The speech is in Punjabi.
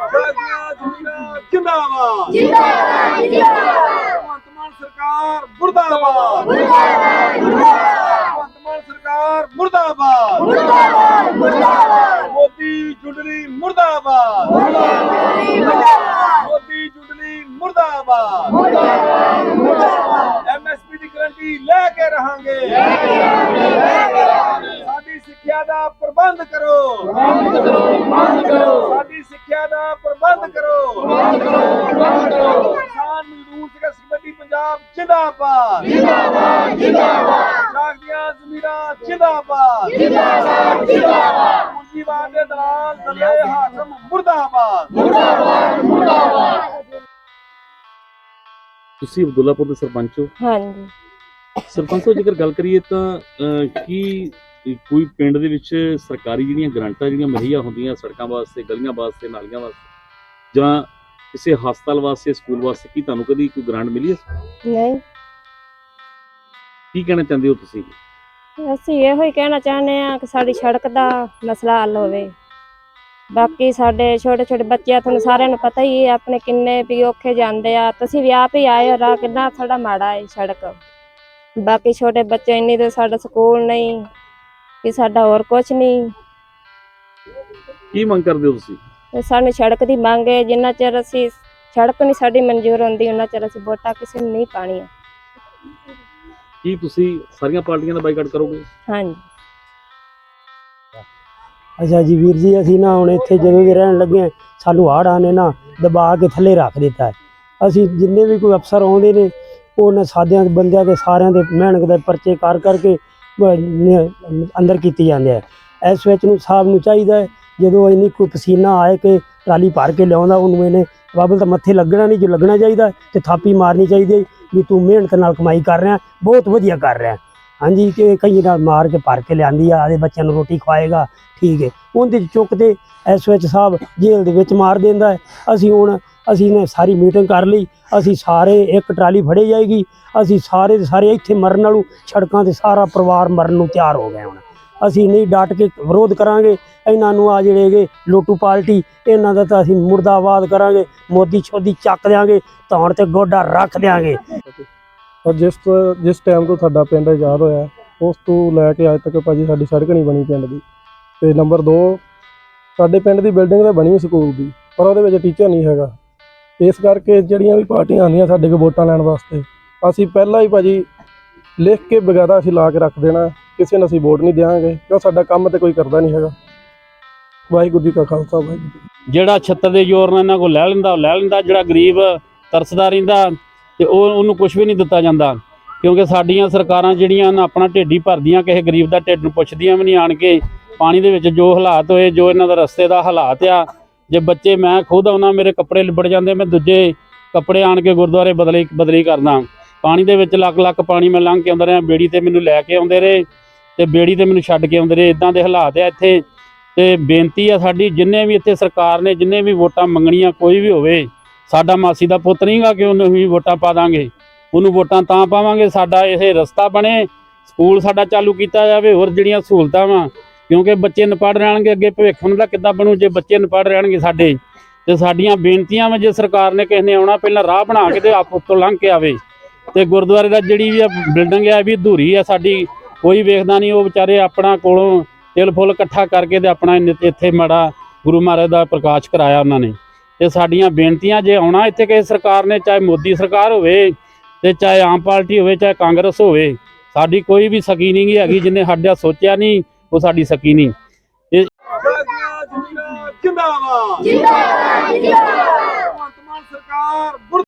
ਸਾਡੀਆਂ ਜ਼ਮੀਰਾਂ ਜਿੰਦਾਬਾਦ ਜਿੰਦਾਬਾਦ ਜਿੰਦਾਬਾਦ ਭਗਵੰਤ ਮਾਨ ਸਰਕਾਰ ਮੁਰਦਾਬਾਦ ਮੁਰਦਾਬਾਦ ਮੁਰਦਾਬਾਦ ਭਗਵੰਤ ਮਾਨ ਸਰਕਾਰ ਮੁਰਦਾਬਾਦ ਮੁਰਦਾਬਾਦ ਮੁਰਦਾਬਾਦ ਮੋਦੀ ਜੁਡਲੀ ਮੁਰਦਾਬਾਦ ਮੁਰਦਾਬਾਦ ਮੋਦੀ ਜੁਡਲੀ ਮੁਰਦਾਬਾਦ ਮੁਰਦਾਬਾਦ ਐਮਐਸਪੀ ਦੀ ਗਰੰਟੀ ਲੈ ਕੇ ਰਹਾਂਗੇ ਸਾਡੀ ਸਿੱਖਿਆ ਦਾ ਪ੍ਰਬੰਧ ਕਰੋ ਜਿੰਦਾਬਾਦ। ਜਿੰਦਾਬਾਦ ਜਿੰਦਾਬਾਦ। ਸਾਡੀਆਂ ਜ਼ਮੀਰਾਂ ਜਿੰਦਾਬਾਦ। ਜਿੰਦਾਬਾਦ ਜਿੰਦਾਬਾਦ। ਪੂੰਜੀਵਾਦ ਦੇ ਦਲਾਲ ਦਲਿਆਏ ਹਾਕਮ ਮੁਰਦਾਬਾਦ। ਮੁਰਦਾਬਾਦ ਮੁਰਦਾਬਾਦ। ਤੁਸੀਂ ਅਬਦੁੱਲਾਪੁਰ ਦੇ ਸਰਪੰਚ ਹੋ। ਹਾਂਜੀ। ਸਰਪੰਚ ਜੇਕਰ ਗੱਲ ਕਰੀਏ ਤਾਂ ਅਹ, ਕੀ ਕੋਈ ਪਿੰਡ ਦੇ ਵਿੱਚ ਸਰਕਾਰੀ ਜਿਹੜੀਆਂ ਗ੍ਰਾਂਟਾਂ ਜਿਹੜੀਆਂ ਮੁਹੱਈਆ ਹੁੰਦੀਆਂ ਸੜਕਾਂ ਵਾਸਤੇ ਗਲੀਆਂ ਵਾਸਤੇ ਨਾਲੀਆਂ ਵਾਸਤੇ ਜਾਂ ਕਿਸੇ ਹਸਪਤਾਲ ਵਾਸਤੇ ਸਕੂਲ ਵਾਸਤੇ ਕੀ ਤੁਹਾਨੂੰ ਕਦੀ ਕੋਈ ਗ੍ਰਾਂਟ ਮਿਲੀ ਹੈ? ਨਹੀਂ। ਕੀ ਕਹਿਣਾ ਚਾਹੁੰਦੇ ਹੋ ਤੁਸੀਂ? ਅਸੀਂ ਇਹੋ ਹੀ ਕਹਿਣਾ ਚਾਹੁੰਦੇ ਆ ਕਿ ਸਾਡੀ ਸੜਕ ਦਾ ਮਸਲਾ ਹੱਲ ਹੋਵੇ। ਬਾਕੀ ਸਾਡੇ ਛੋਟੇ ਛੋਟੇ ਬੱਚੇ ਆ ਤੁਹਾਨੂੰ ਸਾਰਿਆਂ ਨੂੰ ਪਤਾ ਹੀ ਹੈ ਆਪਣੇ ਕਿੰਨੇ ਵੀ ਔਖੇ ਜਾਂਦੇ ਆ। ਤੁਸੀਂ ਵੀ ਆਪ ਹੀ ਆਏ ਹੋ ਰਾਹ ਕਿੰਨਾ ਸਾਡਾ ਮਾੜਾ ਹੈ ਸੜਕ। ਬਾਕੀ ਛੋਟੇ ਬੱਚੇ ਇੰਨੀ ਤੇ ਸਾਡਾ ਸਕੂਲ ਨਹੀਂ ਕਿ ਸਾਡਾ ਹੋਰ ਕੁਝ ਨਹੀਂ। ਕੀ ਮੰਗ ਕਰਦੇ ਹੋ ਤੁਸੀਂ? ਸਾਨੂੰ ਸੜਕ ਦੀ ਮੰਗ ਹੈ ਜਿੰਨਾ ਚਿਰ ਅਸੀਂ ਸੜਕ ਨਹੀਂ ਸਾਡੀ ਮਨਜ਼ੂਰ ਹੁੰਦੀ ਉਹਨਾਂ ਚਿਰ ਅਸੀਂ ਵੋਟਾਂ ਕਿਸੇ ਨੂੰ ਨਹੀਂ ਪਾਣੀਆਂ ਕੀ ਤੁਸੀਂ ਸਾਰੀਆਂ ਪਾਰਟੀਆਂ ਦਾ ਬਾਈਕਾਟ ਕਰੋਗੇ? ਹਾਂਜੀ। ਅੱਛਾ ਜੀ ਵੀਰ ਜੀ ਅਸੀਂ ਨਾ ਹੁਣ ਇੱਥੇ ਜਦੋਂ ਦੇ ਰਹਿਣ ਲੱਗੇ ਸਾਨੂੰ ਹੜ੍ਹਾਂ ਨੇ ਨਾ ਦਬਾ ਕੇ ਥੱਲੇ ਰੱਖ ਦਿੱਤਾ। ਅਸੀਂ ਜਿੰਨੇ ਵੀ ਕੋਈ ਅਫਸਰ ਆਉਂਦੇ ਨੇ ਉਹਨਾਂ ਸਾਦਿਆਂ ਦੇ ਬੰਦਿਆਂ ਦੇ ਸਾਰਿਆਂ ਦੇ ਮਿਹਨਤ ਦੇ ਪਰਚੇ ਕਰ ਕਰਕੇ ਅੰਦਰ ਕੀਤੇ ਜਾਂਦੇ ਆ। ਇਸ ਵਿੱਚ ਨੂੰ ਸਾਹਿਬ ਨੂੰ ਚਾਹੀਦਾ ਹੈ ਜਦੋਂ ਇੰਨੀ ਕੋਈ ਪਸੀਨਾ ਆਏ ਕਿ ਟਰਾਲੀ ਭਰ ਕੇ ਲਿਆਉਂਦਾ ਉਹਨੂੰ ਇਹਨੇ ਬਾਬਲ ਤਾਂ ਮੱਥੇ ਲੱਗਣਾ ਨਹੀਂ ਜੋ ਲੱਗਣਾ ਚਾਹੀਦਾ ਹੈ, ਤੇ ਥਾਪੀ ਮਾਰਨੀ ਚਾਹੀਦੀ ਵੀ ਤੂੰ ਮਿਹਨਤ ਨਾਲ ਕਮਾਈ ਕਰ ਰਿਹਾ ਬਹੁਤ ਵਧੀਆ ਕਰ ਰਿਹਾ। ਹਾਂਜੀ ਕਿ ਕਈ ਨਾਲ ਮਾਰ ਕੇ ਭਰ ਕੇ ਲਿਆਂਦੀ ਆ ਆਦੇ ਬੱਚਿਆਂ ਨੂੰ ਰੋਟੀ ਖਵਾਏਗਾ ਠੀਕ ਹੈ। ਉਹਦੇ 'ਚ ਚੁੱਕ ਤੇ ਐਸ ਵਿੱਚ ਸਾਹਿਬ ਜੇਲ੍ਹ ਦੇ ਵਿੱਚ ਮਾਰ ਦਿੰਦਾ ਅਸੀਂ ਹੁਣ ਅਸੀਂ ਨੇ ਸਾਰੀ ਮੀਟਿੰਗ ਕਰ ਲਈ ਅਸੀਂ ਸਾਰੇ ਇੱਕ ਟਰਾਲੀ ਫੜੇ ਜਾਏਗੀ ਅਸੀਂ ਸਾਰੇ ਦੇ ਸਾਰੇ ਇੱਥੇ ਮਰਨ ਨਾਲੋਂ ਸੜਕਾਂ ਤੇ ਸਾਰਾ ਪਰਿਵਾਰ ਮਰਨ ਨੂੰ ਤਿਆਰ ਹੋ ਗਏ ਹੁਣ। ਅਸੀਂ ਨਹੀਂ ਡਟ ਕੇ ਵਿਰੋਧ ਕਰਾਂਗੇ। ਇਹਨਾਂ ਨੂੰ ਆ ਜਿਹੜੇ ਹੈਗੇ ਲੋਟੂ ਪਾਰਟੀ ਇਹਨਾਂ ਦਾ ਤਾਂ ਅਸੀਂ ਮੁਰਦਾਬਾਦ ਕਰਾਂਗੇ। ਮੋਦੀ ਛੋਦੀ ਚੱਕ ਦਿਆਂਗੇ, ਧੌਣ ਤੇ ਗੋਡਾ ਰੱਖ ਦਿਆਂਗੇ। ਔਰ ਜਿਸ ਜਿਸ ਟਾਈਮ ਤੋਂ ਸਾਡਾ ਪਿੰਡ ਆਜ਼ਾਦ ਹੋਇਆ, ਉਸ ਤੋਂ ਲੈ ਕੇ ਅੱਜ ਤੱਕ ਭਾਜੀ ਸਾਡੀ ਸੜਕ ਨਹੀਂ ਬਣੀ ਪਿੰਡ ਦੀ। ਤੇ ਨੰਬਰ 2 ਸਾਡੇ ਪਿੰਡ ਦੀ ਬਿਲਡਿੰਗ ਤਾਂ ਬਣੀ ਸਕੂਲ ਦੀ, ਪਰ ਉਹਦੇ ਵਿੱਚ ਟੀਚਰ ਨਹੀਂ ਹੈਗਾ। ਇਸ ਕਰਕੇ ਜਿਹੜੀਆਂ ਵੀ ਪਾਰਟੀਆਂ ਆਉਂਦੀਆਂ ਸਾਡੇ ਕੋਲ ਵੋਟਾਂ ਲੈਣ ਵਾਸਤੇ, ਅਸੀਂ ਪਹਿਲਾਂ ਹੀ ਭਾਜੀ ਲਿਖ ਕੇ ਵਗੈਰਾ ਅਸੀਂ ਲਾ ਕੇ ਰੱਖ ਦੇਣਾ, ਕਿਸੇ ਨੂੰ ਅਸੀਂ ਵੋਟ ਨਹੀਂ ਦਿਆਂਗੇ, ਕਿਉਂ ਸਾਡਾ ਕੰਮ ਤੇ ਕੋਈ ਕਰਦਾ ਨਹੀਂ ਹੈਗਾ। ਵਾਹਿਗੁਰੂ ਜੀ ਕਾ ਖਾਲਸਾ, ਵਾਹਿਗੁਰੂ ਜੀ ਕੀ ਫਤਿਹ। ਜਿਹੜਾ ਛੱਤਰ ਦੇ ਜ਼ੋਰ ਨਾਲ ਇਹਨਾਂ ਕੋਲ ਲੈ ਲੈਂਦਾ, ਉਹ ਲੈ ਲੈਂਦਾ, ਜਿਹੜਾ ਗਰੀਬ ਤਰਸਦਾ ਰਹਿੰਦਾ, ਤੇ ਉਹ ਉਹਨੂੰ ਕੁਝ ਵੀ ਨਹੀਂ ਦਿੱਤਾ ਜਾਂਦਾ। ਕਿਉਂਕਿ ਸਾਡੀਆਂ ਸਰਕਾਰਾਂ ਜਿਹੜੀਆਂ ਨਾ ਆਪਣਾ ਢਿੱਡ ਹੀ ਭਰਦੀਆਂ, ਕਿਸੇ ਗਰੀਬ ਦਾ ਢਿੱਡ ਨੂੰ ਪੁੱਛਦੀਆਂ ਵੀ ਨਹੀਂ ਆਣ ਕੇ, ਪਾਣੀ ਦੇ ਵਿੱਚ ਜੋ ਹਾਲਾਤ ਹੋਏ, ਜੋ ਇਹਨਾਂ ਦਾ ਰਸਤੇ ਦਾ ਹਾਲਾਤ ਆ, ਜੇ ਬੱਚੇ ਮੈਂ ਖੁਦ ਆਉਣਾ, ਮੇਰੇ ਕੱਪੜੇ ਲਿਬੜ ਜਾਂਦੇ, ਮੈਂ ਦੂਜੇ ਕੱਪੜੇ ਆਣ ਕੇ ਗੁਰਦੁਆਰੇ ਬਦਲੀ ਬਦਲੀ ਕਰਦਾ। ਪਾਣੀ ਦੇ ਵਿੱਚ ਲੱਖ ਲੱਖ ਪਾਣੀ ਮੈਂ ਲੰਘ ਕੇ ਆਉਂਦਾ ਰਿਹਾ, ਬੇੜੀ ਤੇ ਮੈਨੂੰ ਲੈ ਕੇ ਆਉਂਦੇ ਰਹੇ ਤੇ ਬੇੜੀ ਤੇ ਮੈਨੂੰ ਛੱਡ ਕੇ ਆਉਂਦੇ ਰਹੇ ਇਦਾਂ ਦੇ ਹਾਲਾਤ ਆ ਇੱਥੇ। ਤੇ ਬੇਨਤੀ ਆ ਸਾਡੀ, ਜਿੰਨੇ ਵੀ ਇੱਥੇ ਸਰਕਾਰ ਨੇ, ਜਿੰਨੇ ਵੀ ਵੋਟਾਂ ਮੰਗਣੀਆਂ ਕੋਈ ਵੀ ਹੋਵੇ, ਸਾਡਾ ਮਾਸੀ ਦਾ ਪੁੱਤ ਨਹੀਂਗਾ ਕਿ ਉਹਨੂੰ ਵੀ ਵੋਟਾਂ ਪਾ ਦਾਂਗੇ। ਉਹਨੂੰ ਵੋਟਾਂ ਤਾਂ ਪਾਵਾਂਗੇ, ਸਾਡਾ ਇਹ ਰਸਤਾ ਬਣੇ, ਸਕੂਲ ਸਾਡਾ ਚਾਲੂ ਕੀਤਾ ਜਾਵੇ, ਹੋਰ ਜਿਹੜੀਆਂ ਸਹੂਲਤਾਂ ਵਾ, ਕਿਉਂਕਿ ਬੱਚੇ ਨਪੜ ਰਹਿਣਗੇ, ਅੱਗੇ ਭਵਿੱਖ ਉਹਨਾਂ ਦਾ ਕਿੱਦਾਂ ਬਣੂ, ਜੇ ਬੱਚੇ ਨਪੜ ਰਹਿਣਗੇ ਸਾਡੇ। ਤੇ ਸਾਡੀਆਂ ਬੇਨਤੀਆਂ ਵਾ, ਜੇ ਸਰਕਾਰ ਨੇ ਕਿਸੇ ਨੇ ਆਉਣਾ, ਪਹਿਲਾਂ ਰਾਹ ਬਣਾ ਕੇ ਤੇ ਆਪ ਉੱਤੋਂ ਲੰਘ ਕੇ ਆਵੇ। ਤੇ ਗੁਰਦੁਆਰੇ ਦਾ ਜਿਹੜੀ ਵੀ ਆ ਬਿਲਡਿੰਗ ਆ ਇਹ ਵੀ ਅਧੂਰੀ ਆ ਸਾਡੀ ਕੋਈ ਵੇਖਦਾ ਨਹੀਂ ਉਹ ਵਿਚਾਰੇ ਆਪਣਾ ਕੋਲੋਂ ਤਿਲ ਫੁੱਲ ਇਕੱਠਾ ਕਰਕੇ ਤੇ ਆਪਣਾ ਇੰਨੇ- ਇੱਥੇ ਮਾੜਾ ਗੁਰੂ ਮਹਾਰਾਜ ਦਾ ਪ੍ਰਕਾਸ਼ ਕਰਾਇਆ ਉਹਨਾਂ ਨੇ। ਤੇ ਸਾਡੀਆਂ ਬੇਨਤੀਆਂ ਜੇ ਆਉਣਾ ਇੱਥੇ ਕਿਸੇ ਸਰਕਾਰ ਨੇ ਚਾਹੇ ਮੋਦੀ ਸਰਕਾਰ ਹੋਵੇ ਤੇ ਚਾਹੇ ਆਮ ਪਾਰਟੀ ਹੋਵੇ ਚਾਹੇ ਕਾਂਗਰਸ ਹੋਵੇ ਸਾਡੀ ਕੋਈ ਵੀ ਸਕੀ ਨਹੀਂ ਹੈਗੀ ਜਿੰਨੇ ਸਾਡਾ ਸੋਚਿਆ ਨਹੀਂ ਉਹ ਸਾਡੀ ਸਕੀ ਨਹੀਂ। ਜਿੰਦਾਬਾਦ ਜਿੰਦਾਬਾਦ। ਜਿੰਦਾਬਾਦ